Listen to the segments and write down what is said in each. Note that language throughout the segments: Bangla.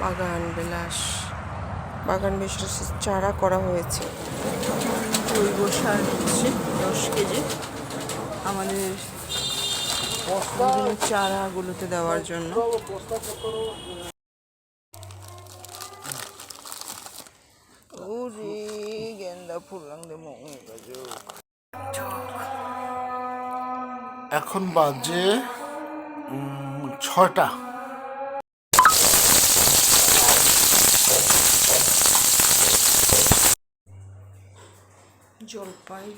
বাগান বিলাস। বাগান বিলাসের চারা করা হয়েছে। জৈব সার হচ্ছে দশ কেজি। আমাদের চারাগুলোতে দেওয়ার জন্য। ওরে গেন্দা ফুল লাংদে মঙ্গে গাজো এখন বাজে ছয়টা। জলপাই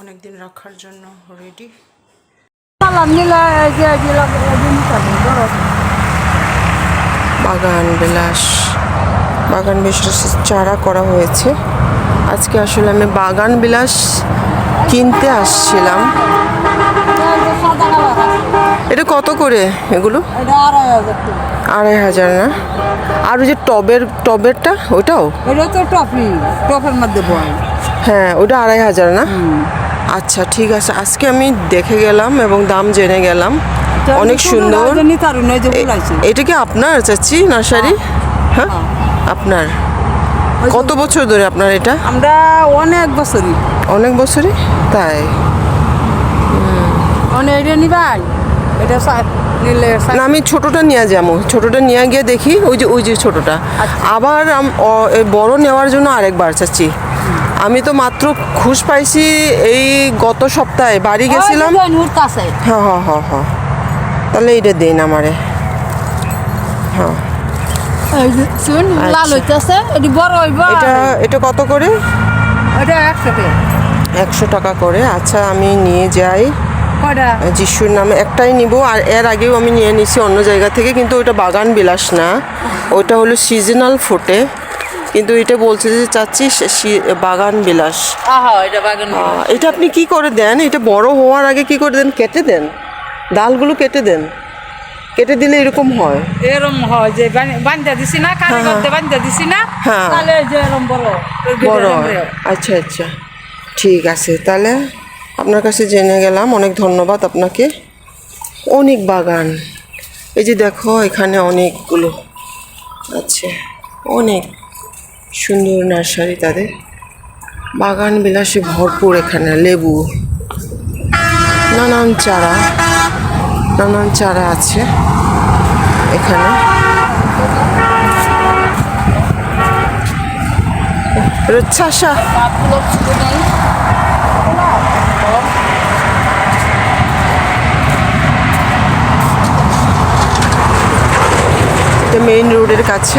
অনেকদিন রাখার জন্য রেডি বাগান বিলাস বাগান বিলাসের চারা করা হয়েছে। আজকে আসলে আমি বাগান বিলাস কিনতে আসছিলাম। এটা কত করে এগুলো? আড়াই হাজার না? আর ওই যে টবের টবেরটা ওইটাও? এটা তো টপি টপের মধ্যে বয় হ্যাঁ ওটা আড়াই হাজার না? আচ্ছা ঠিক আছে। আজকে আমি দেখে গেলাম এবং দাম জেনে গেলাম। অনেক সুন্দর। এটা কি আপনার চাচি নার্সারি? হ্যাঁ। আপনার? কত বছর ধরে আপনার এটা? আমরা অনেক বছরই। অনেক বছরই? তাই? অনেক এটা নিবাই। এটা সা- নিলে না আমি ছোটটা নিয়ে যাব। ছোটটা নিয়ে গিয়ে দেখি ওই যে ওই যে ছোটটা। আবার এই বড় নেওয়ার জন্য আরেকবার চাচ্ছি। আমি তো মাত্র খুশ পাইছি এই গত সপ্তাহে। বাড়ি গেছিলাম। হ্যাঁ হ্যাঁ হ্যাঁ হ্যাঁ তাহলে এইটা দিন আমারে। হ্যাঁ আচ্ছা। এটি কত করে? একশো টাকা করে। আচ্ছা আমি নিয়ে যাই। যিশুর নামে একটাই নিব আর এর আগেও আমি নিয়ে নিছি অন্য জায়গা থেকে কিন্তু ওইটা বাগান বিলাস না। ওইটা হলো সিজনাল ফুটে। কিন্তু এটা বলছে যে চাচ্ছি বাগান বিলাস। এটা এটা আপনি কি করে দেন? এটা বড় হওয়ার আগে কি করে দেন? কেটে দেন। ডালগুলো কেটে দেন। কেটে দিলে এরকম হয়। এরম হয় যে বান্ধা দিছি না কারিগরতে বান্ধা দিছি না হ্যাঁ। তাহলে যে এরম বড় বড় হয়। আচ্ছা আচ্ছা। ঠিক আছে তাহলে আপনার কাছে জেনে গেলাম, অনেক ধন্যবাদ আপনাকে। অনেক বাগান। এই যে দেখো, এখানে অনেকগুলো আছে। অনেক সুন্দর নার্সারি তাদের। বাগান বিলাসে ভরপুর এখানে, লেবু। নানান চারা নানান চারা আছে এখানে। রচ্ছাসা এটা মেইন রোডের কাছে।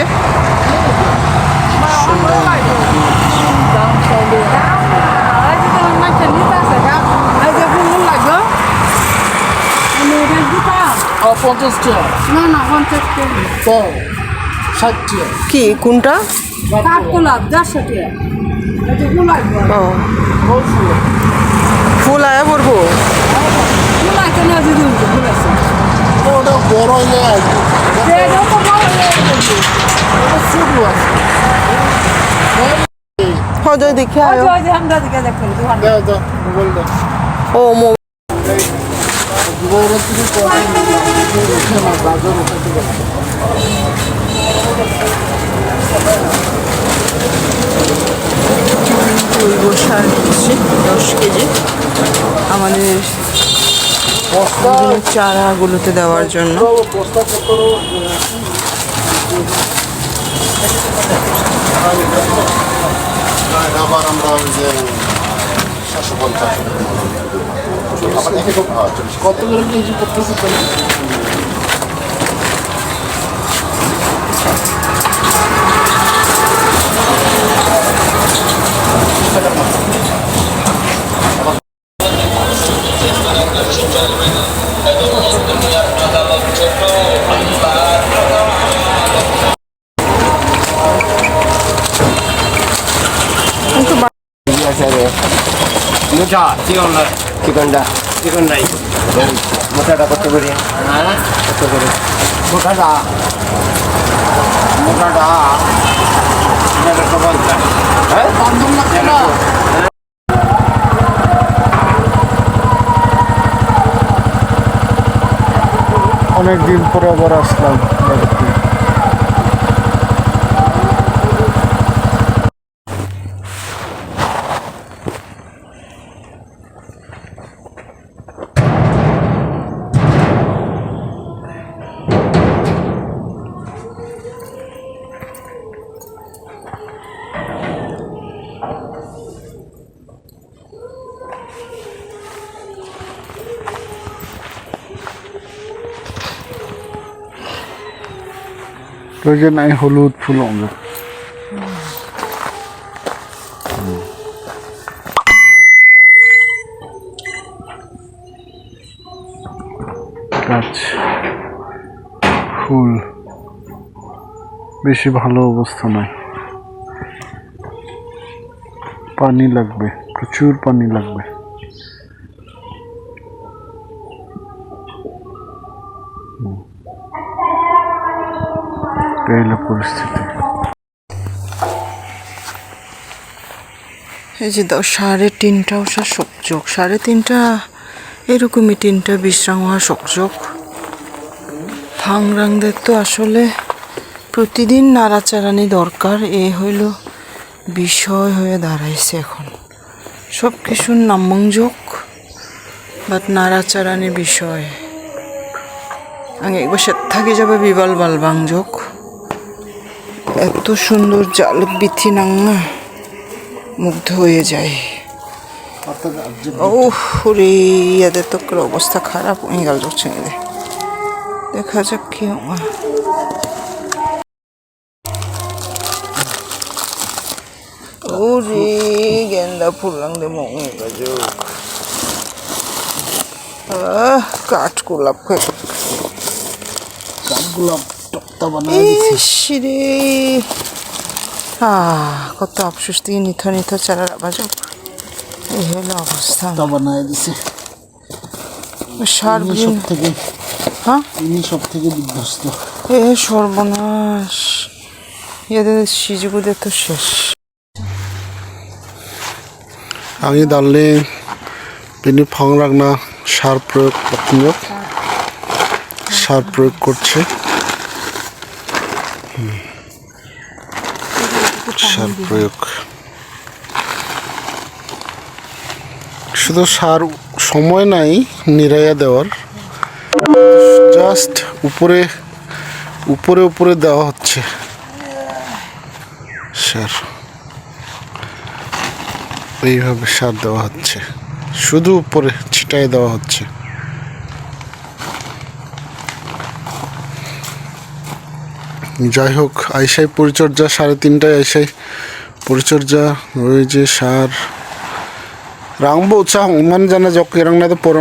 না না কি কোনটা? ফুল আয়া পড়ব ফুল আছে ওটা বড় হয়ে আসবে এটাও তো বড় হয়ে গেছে। ওটা ছোট আছে হ্যাঁ যাই দেখে ওই আয়ো যে- ওই যে আমরা দিকে দেখুন দোকান দাও দাও মোবাইল চারাগুলোতে দেওয়ার জন্য। আবার আমরা ওই যে কত করে কেজি করতেছে মোটা চিকন না চিকনটা। চিকন নাই। মোটাটা কত করে? কত করে? মোটাটা মোটাটা হ্যাঁ? অনেক দিন পরে আবার আসলাম। ওই নাই হলুদ ফুল অঙ্গ গাছ, ফুল, বেশি ভালো অবস্থা নয় পানি লাগবে, প্রচুর পানি লাগবে। এই হলো পরিস্থিতি। এই যে সাড়ে তিনটা ওষা সকচক সাড়ে তিনটা, এরকমই তিনটা বিশ্রাম হওয়া সকচক ফাংরাংদের তো আসলে প্রতিদিন নাড়াচাড়ানি দরকার। এ হইল বিষয় হয়ে দাঁড়াইছে এখন। সব কিছুর নামংযোগ বাট নাড়াচাড়ানি বিষয়। আগে একবার থাকি যাবে বিবাল বালবাংযোগ এত সুন্দর জাল বিথি নাঙ্গা মুগ্ধ হয়ে যায়। ও রে, এদের তো অবস্থা খারাপ হয়ে গেল চলছে এদের। দেখা যাক কি হয়। ও রে গেন্দা ফুল লাংদে মঙ্গে আহ, কাঠ গোলাপ কাঠগুলো রে। কত আফসোস দিয়ে নিথ নিথ চালার আবাজ এই হলো অবস্থা। টক্তা বানায় দিছে সার সব থেকে হ্যাঁ? ইনি সব থেকে বিধ্বস্ত। এ সর্বনাশ। এদের সিজুগুদের তো শেষ। আমি দালে তিনি ফাংরাগনা সার প্রয়োগ করছিল সার প্রয়োগ করছে হুম। সার প্রয়োগ। শুধু সার সময় নাই নিরাইয়া দেওয়ার। জাস্ট উপরে উপরে উপরে দেওয়া হচ্ছে সার। এইভাবে সার দেওয়া হচ্ছে। শুধু উপরে ছিটাই দেওয়া হচ্ছে। যাই হোক, আইসাই পরিচর্যা, সাড়ে তিনটায় আইসাই পরিচর্যা, ওই যে সার। রাংবো উৎসাহ মান জানা জক রাংনা তো পর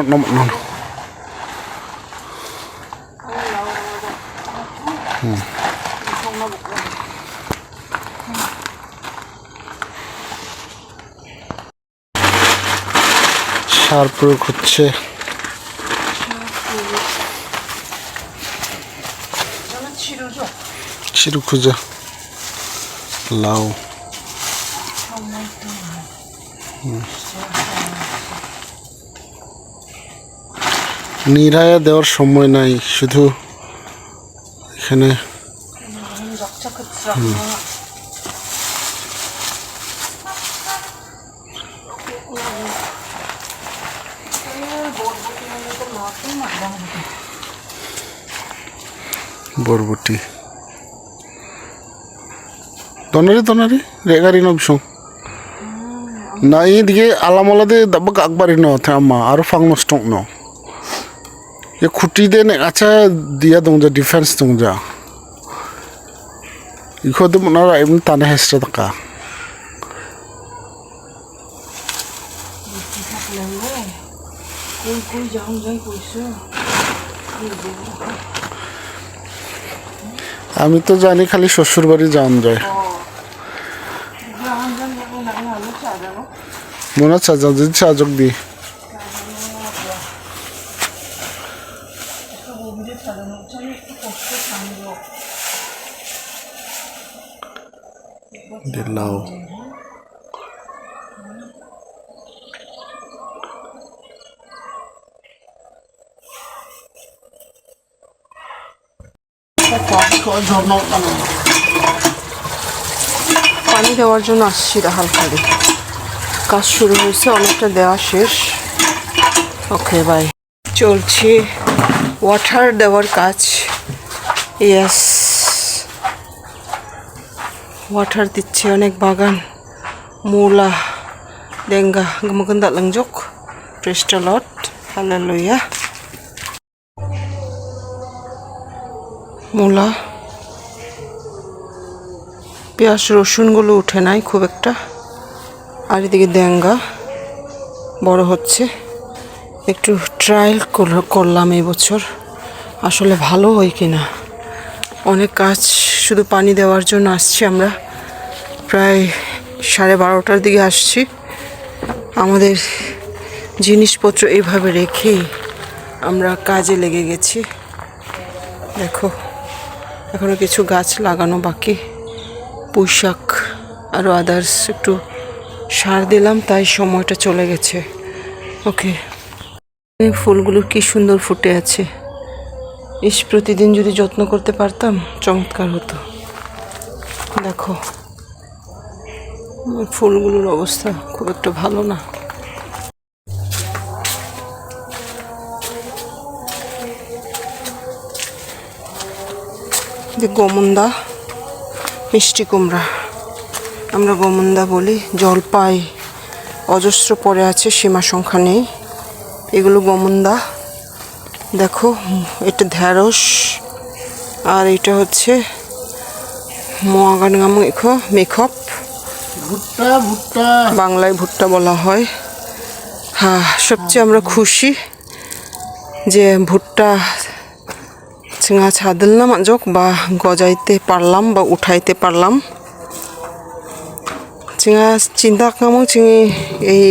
সার প্রয়োগ হচ্ছে। চিরু খুঁজা লাউ। নিরায়া দেওয়ার সময় নাই শুধু এখানে বরবটি তনারি তনারি, রেগারি নবসং না এইদিকে আলামলাদে দাবাক আকবারি ন থাম্মা আর ফাং নষ্ট ন। এ খুঁটি দে আচ্ছা দিয়া দং ডিফেন্স দং যা। ইখো দে মনার টানে হেসরা থাকা। আমি তো জানি খালি শ্বশুর বাড়ি যাওয়ান যায়। মনে হচ্ছে চা যদি দিই। দিলাও ঝর্ণা পানি দেওয়ার জন্য আসছি হালখালি। কাজ শুরু হয়েছে, অনেকটা দেওয়া শেষ। ওকে বাই চলছে। ওয়াটার দেওয়ার কাজ। ইয়াস ওয়াটার দিচ্ছে অনেক বাগান। মূলা jok praise the lord hallelujah মূলা। পেঁয়াজ, রসুনগুলো উঠে নাই খুব একটা। আর এদিকে দেঙ্গা বড় হচ্ছে। একটু ট্রায়াল করলাম এই বছর। আসলে ভালো হয় কি না অনেক কাজ শুধু পানি দেওয়ার জন্য আসছি আমরা। প্রায় সাড়ে বারোটার দিকে আসছি। আমাদের জিনিসপত্র এইভাবে রেখেই আমরা কাজে লেগে গেছি। দেখো, এখনও কিছু গাছ লাগানো বাকি। পুঁই শাক আরও আদার্স একটু সার দিলাম, তাই সময়টা চলে গেছে। ওকে। ফুলগুলো কি সুন্দর ফুটে আছে। ইস, প্রতিদিন যদি যত্ন করতে পারতাম, চমৎকার হতো। দেখো। ফুলগুলোর অবস্থা খুব একটা ভালো না। যে গোমন্দা, মিষ্টি কুমড়া। আমরা গোমন্দা বলি জলপাই অজস্র পড়ে আছে সীমা সংখ্যা নেই। এগুলো গোমন্দা দেখো এটা ঢ্যাঁড়স আর এটা হচ্ছে মোয়াগান মেখো মেখপ। ভুট্টা ভুট্টা। বাংলায় ভুট্টা বলা হয়। হ্যাঁ সবচেয়ে আমরা খুশি যে ভুট্টা চিঙা ছাদল না মাজক বা গজাইতে পারলাম বা উঠাইতে পারলাম। চিঙা চিন্তা কামো চিঙি এই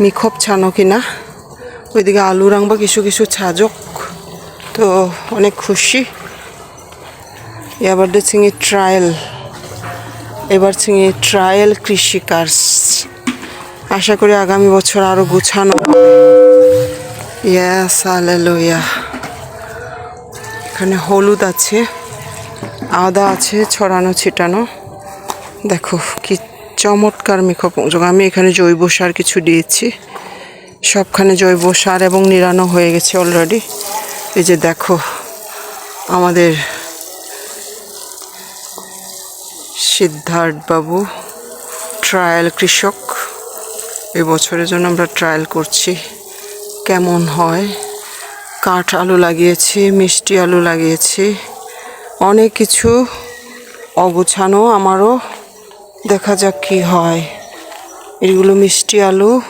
মিখপ ছানো কিনা ওইদিকে আলু রাং বা কিছু কিছু ছাজক তো অনেক খুশি এবার চিঙি ট্রায়াল এবার চিঙি ট্রায়াল কৃষি কাজ আশা করি আগামী বছর আরও গুছানো ইয়াস হালেলুয়া এখানে হলুদ আছে আদা আছে ছড়ানো ছিটানো দেখো, কি চমৎকার মেকআপ আমি এখানে জৈব সার কিছু দিয়েছি। সবখানে জৈব সার এবং নিরানো হয়ে গেছে অলরেডি এই যে দেখো, আমাদের সিদ্ধার্থ বাবু ট্রায়াল কৃষক। এই বছরের জন্য আমরা ট্রায়াল করছি। কেমন হয়? কাঠ আলু লাগিয়েছি, মিষ্টি আলু লাগিয়েছি। অনেক কিছু অগুছানো আমারও। দেখা যাক কি হয়। এগুলো মিষ্টি আলু।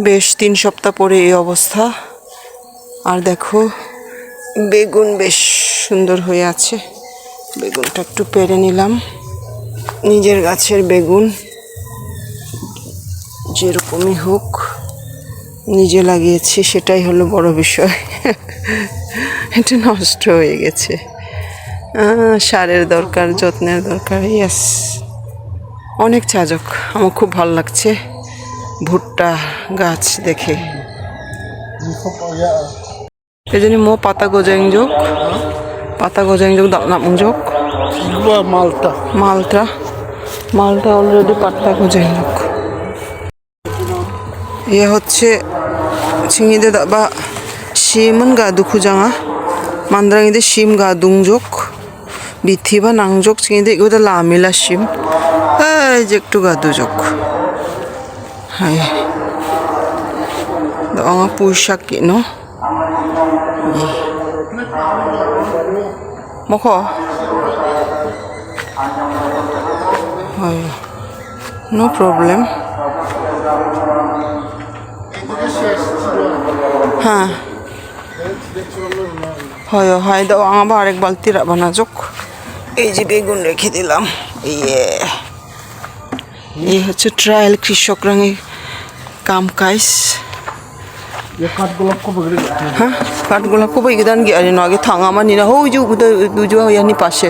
বেশ তিন সপ্তাহ পরে এই অবস্থা। আর দেখো, বেগুন বেশ সুন্দর হয়ে আছে। বেগুনটা একটু পেরে নিলাম। নিজের গাছের বেগুন। যেরকমই হোক, নিজে লাগিয়েছি, সেটাই হলো বড় বিষয়। এটা নষ্ট হয়ে গেছে। সারের দরকার, যত্নের দরকার ইয়াস অনেক চাজক আমার খুব ভালো লাগছে ভুট্টা গাছ দেখে। এই জন্য মো পাতা গোজাইং যোগ। পাতা গোজাইং যোগ দাম যোগ। মালটা। মালটা। মালটা অলরেডি পাতা গোজাইং যোগ। ইয়ে হচ্ছে ছিঙিদে বা শিমন গা দুখু জাঙা। মান্দ্রাঙিদে শিম গা দুংযোগ বিথি বা নাংযোগ ছিঙিদে এগুলো লামিলা শিম। এই যে একটু গা দুযোগ হাই দঙা পুঁই শাক কিনো মখ। হয়। No problem. হ্যাঁ। হয় হয় দাও আবার আরেক বালতি বানা যোগ এই যে বেগুন রেখে দিলাম। ইয়ে। এই হচ্ছে ট্রায়াল কৃষক রঙে কাম কাজ। হ্যাঁ কাঠগোলাপ খুব ইগদান গিয়ে আরে নগে থাঙা মানি না। হই যে দুজো ইয়ানি পাশে।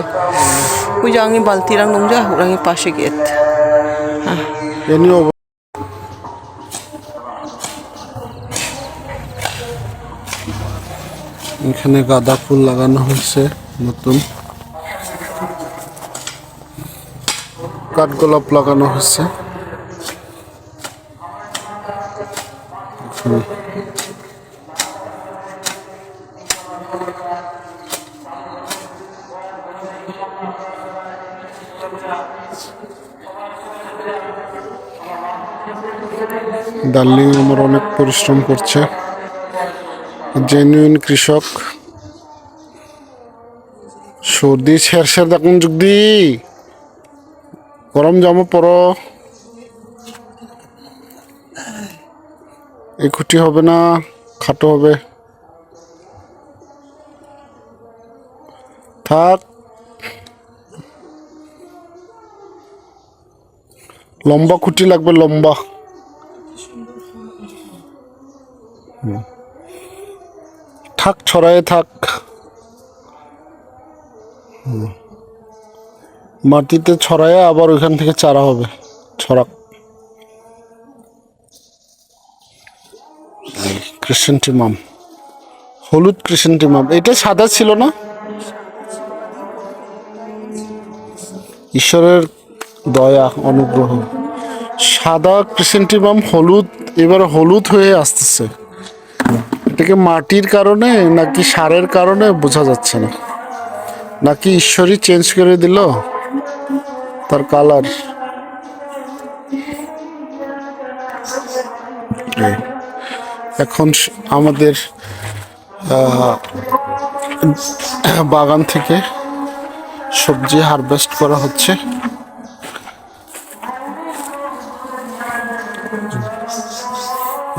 ওই যে আঙি বালতি রাং নংজা হুরাঙি পাশে গেত এনিও এখানে গাঁদা ফুল লাগানো হয়েছে নতুন। কাঠগোলাপ লাগানো হয়েছে। ডার্লিং আমার অনেক পরিশ্রম করছে। জেনুইন কৃষক। সর্দি শের শের দেখুন যুগদি গরম জামা পরো। এই খুঁটি হবে না, খাটো হবে। থাক। লম্বা খুঁটি লাগবে, লম্বা। থাক, ছড়ায় থাক। মাটিতে ছড়ায় আবার ওইখান থেকে চারা হবে ছড়াক ক্রিসেন্টিমাম হলুদ ক্রিসেন্টিমাম এটা সাদা ছিল না? ঈশ্বরের দয়া, অনুগ্রহ। সাদা ক্রিসেন্টিমাম হলুদ, এবার হলুদ হয়ে আসতেছে। এটাকে মাটির কারণে নাকি সারের কারণে বোঝা যাচ্ছে না। নাকি ঈশ্বরই চেঞ্জ করে দিল? তার কালার এখন আমাদের বাগান থেকে সবজি হারভেস্ট করা হচ্ছে।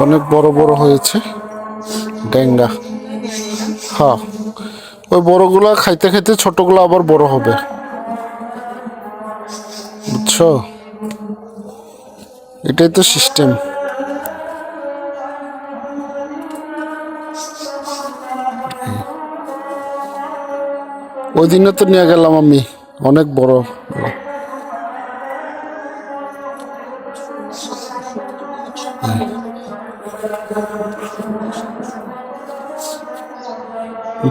অনেক বড় বড় হয়েছে। ডেঙ্গা। হ্যাঁ ওই বড়গুলা খাইতে খাইতে ছোটগুলো আবার বড় হবে। বুঝছ? এটাই তো সিস্টেম ওই দিনে তো নিয়ে গেলাম আমি, অনেক বড়।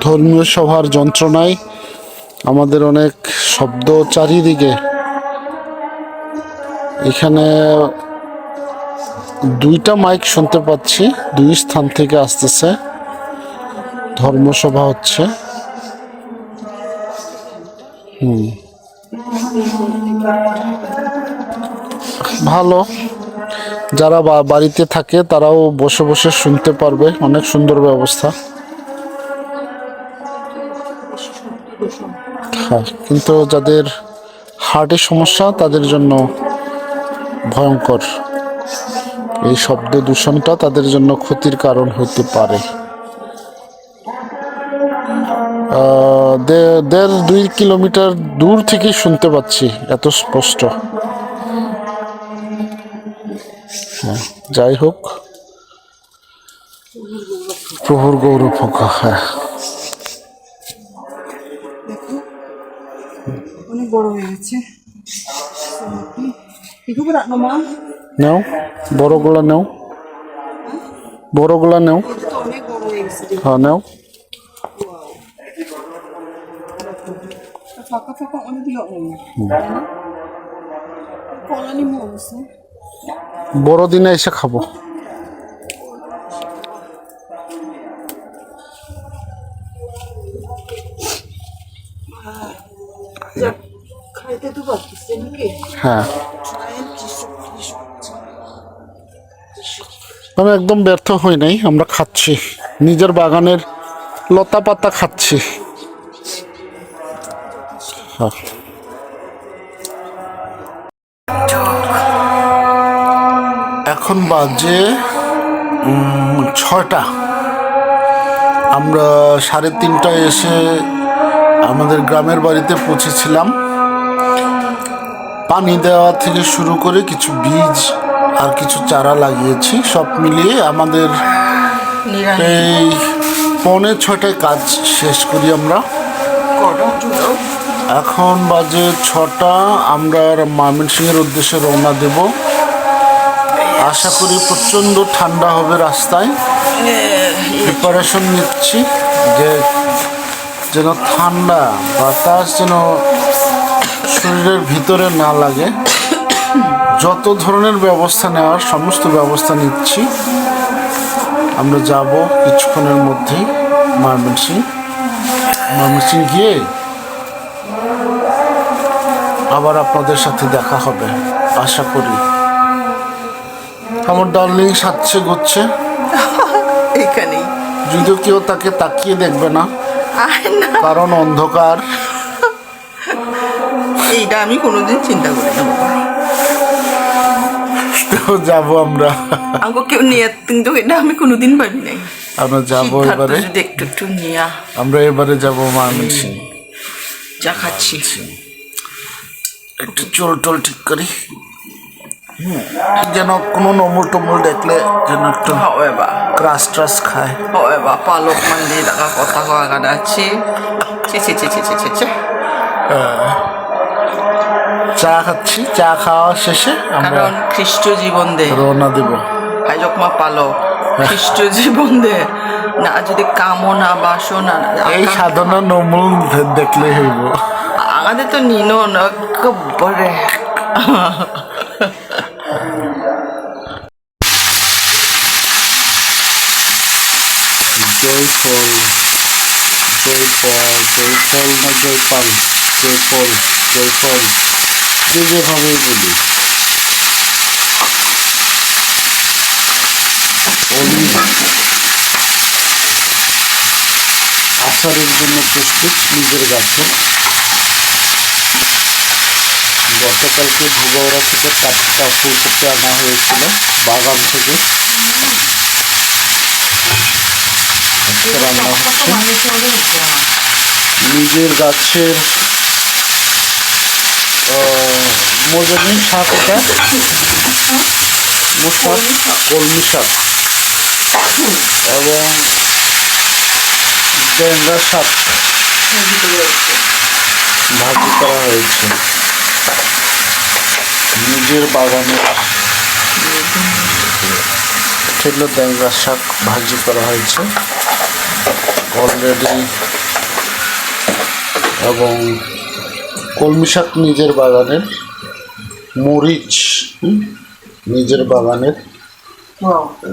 ধর্মীয় সভার যন্ত্রণায় আমাদের অনেক শব্দ চারিদিকে এখানে দুইটা মাইক শুনতে পাচ্ছি। দুই স্থান থেকে আসতেছে। ধর্মসভা হচ্ছে। হুম। ভালো। যারা বাড়িতে থাকে, তারাও বসে বসে শুনতে পারবে। অনেক সুন্দর ব্যবস্থা। হ্যাঁ কিন্তু যাদের হার্টের সমস্যা, তাদের জন্য ভয়ঙ্কর। এই শব্দ দূষণটা তাদের জন্য ক্ষতির কারণ হতে পারে। দেড় দুই কিলোমিটার দূর থেকে শুনতে পাচ্ছি এত স্পষ্ট। হ্যাঁ, যাই হোক। প্রভুর গৌরব হ্যাঁ। বড় হয়ে গেছে। Mah নেও। বড়গুলা নেও। বড়গুলা নেও। তো অনেক বড় হয়ে গেছে হ্যাঁ নেও। ফাঁকা ফাঁকা মরছে এসে খাব। খাইতে তো পারতেছে নাকি হ্যাঁ। আমি একদম ব্যর্থ হই নাই, আমরা খাচ্ছি। নিজের বাগানের লতা পাতা খাচ্ছি। এখন বাজে ছয়টা। আমরা সাড়ে তিনটায় এসে আমাদের গ্রামের বাড়িতে পৌঁছেছিলাম। পানি দেওয়া থেকে শুরু করে কিছু বীজ আর কিছু চারা লাগিয়েছি সব মিলিয়ে আমাদের এই পৌনে ছটায় কাজ শেষ করি আমরা। এখন বাজে ছটা আমরা ময়মনসিংহের উদ্দেশ্যে রওনা দেব। আশা করি প্রচণ্ড ঠান্ডা হবে রাস্তায়। প্রিপারেশন নিচ্ছি যে যেন ঠান্ডা বাতাস যেন শরীরের ভিতরে না লাগে। যত ধরনের ব্যবস্থা নেওয়ার সমস্ত ব্যবস্থা নিচ্ছি। আমরা যাব কিছুক্ষণের মধ্যেই ময়মনসিং ময়মনসিং গিয়ে আবার আপনাদের সাথে দেখা হবে আশা করি। আমার ডার্লিং সাচ্ছে গচ্ছে এইখানেই যদিও কেউ তাকে তাকিয়ে দেখবে না কারণ অন্ধকার। এইটা আমি কোনোদিন চিন্তা করি না যাব আমরা। আমাকে কেউ নিয়ে কিন্তু এটা আমি কোনোদিন ভাবি নাই। আমরা যাব এবারে। যদি একটু একটু নিয়া আমরা এবারে যাব ময়মনসিং যা খাচ্ছি। একটু চোল টোল ঠিক করি। যেন কোনো নমল টমল দেখলে যেন একটু হয় ক্রাস ট্রাস খায়। হয় বা পালক মন্দির কথা কওয়া কাটা আছে। ছি ছি ছি ছি ছি ছি ছি। চা খাচ্ছি চা খাওয়া শেষে আমরা কারণ খ্রিস্ট জীবন দে রওনা দেব আইজক মা পালো খ্রিস্ট জীবন দে না যদি কামনা বাসনা এই সাধনা নমল দেখলে হইব আমাদের তো নিনো না একেবারে জয়ফল জয়ফল জয়ফল না জয়পাল জয়ফল জয়ফল যে যেভাবে বলি অলি আচারের জন্য প্রস্তুত নিজের গাছে গতকালকে ভুগৌড়া থেকে টাটকা ফুলকপি আনা হয়েছিল বাগান থেকে রান্না হচ্ছে নিজের গাছের মজানি শাক এটা মোট শাক কলমি শাক। এবং ডেঙ্গা শাক। ভাজি করা হয়েছে। নিজের বাগানে ছিল ডেঙ্গা শাক ভাজি করা হয়েছে। অলরেডি এবং কলমি শাক নিজের বাগানের মরিচ নিজের বাগানের।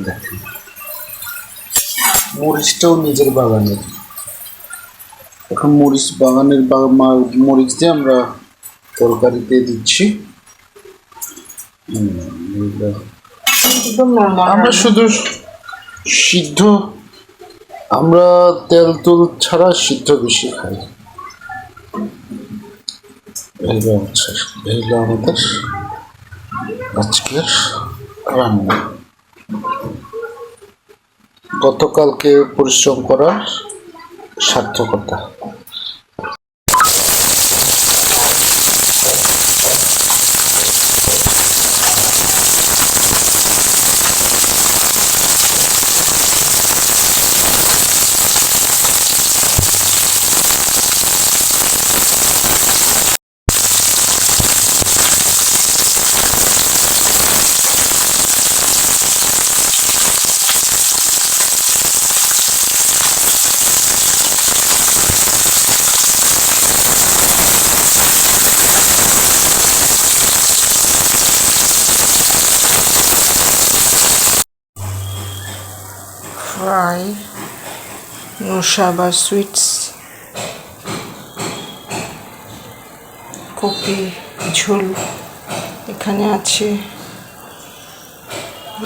দেখেন মরিচটাও নিজের বাগানের। এখন মরিচ বাগানের মরিচ দিয়ে আমরা তরকারিতে দিচ্ছি। আমরা শুধু সিদ্ধ আমরা তেল তুল ছাড়া সিদ্ধ বেশি খাই। এইগুলো হচ্ছে এইগুলো আমাদের আজকের রান্না। গতকালকে পরিশ্রম করার সার্থকতা। ফ্রাই নোশাবা সুইটস কপি ঝোল, এখানে আছে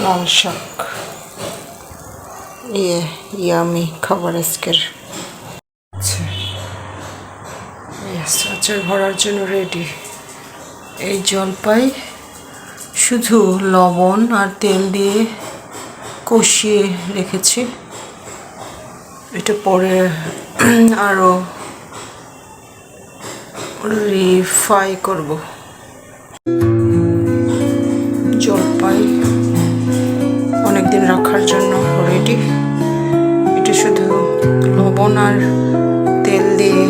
লাল শাক। ইয়ে ইয়ামি খাবার আজকের। আচ্ছা। আচার ভরার জন্য রেডি এই জলপাই শুধু লবণ আর তেল দিয়ে কষিয়ে রেখেছি। এটা পরে আরও রিফাই করব। জলপাই অনেক দিন রাখার জন্য রেডি এটা শুধু লবণ আর তেল দিয়ে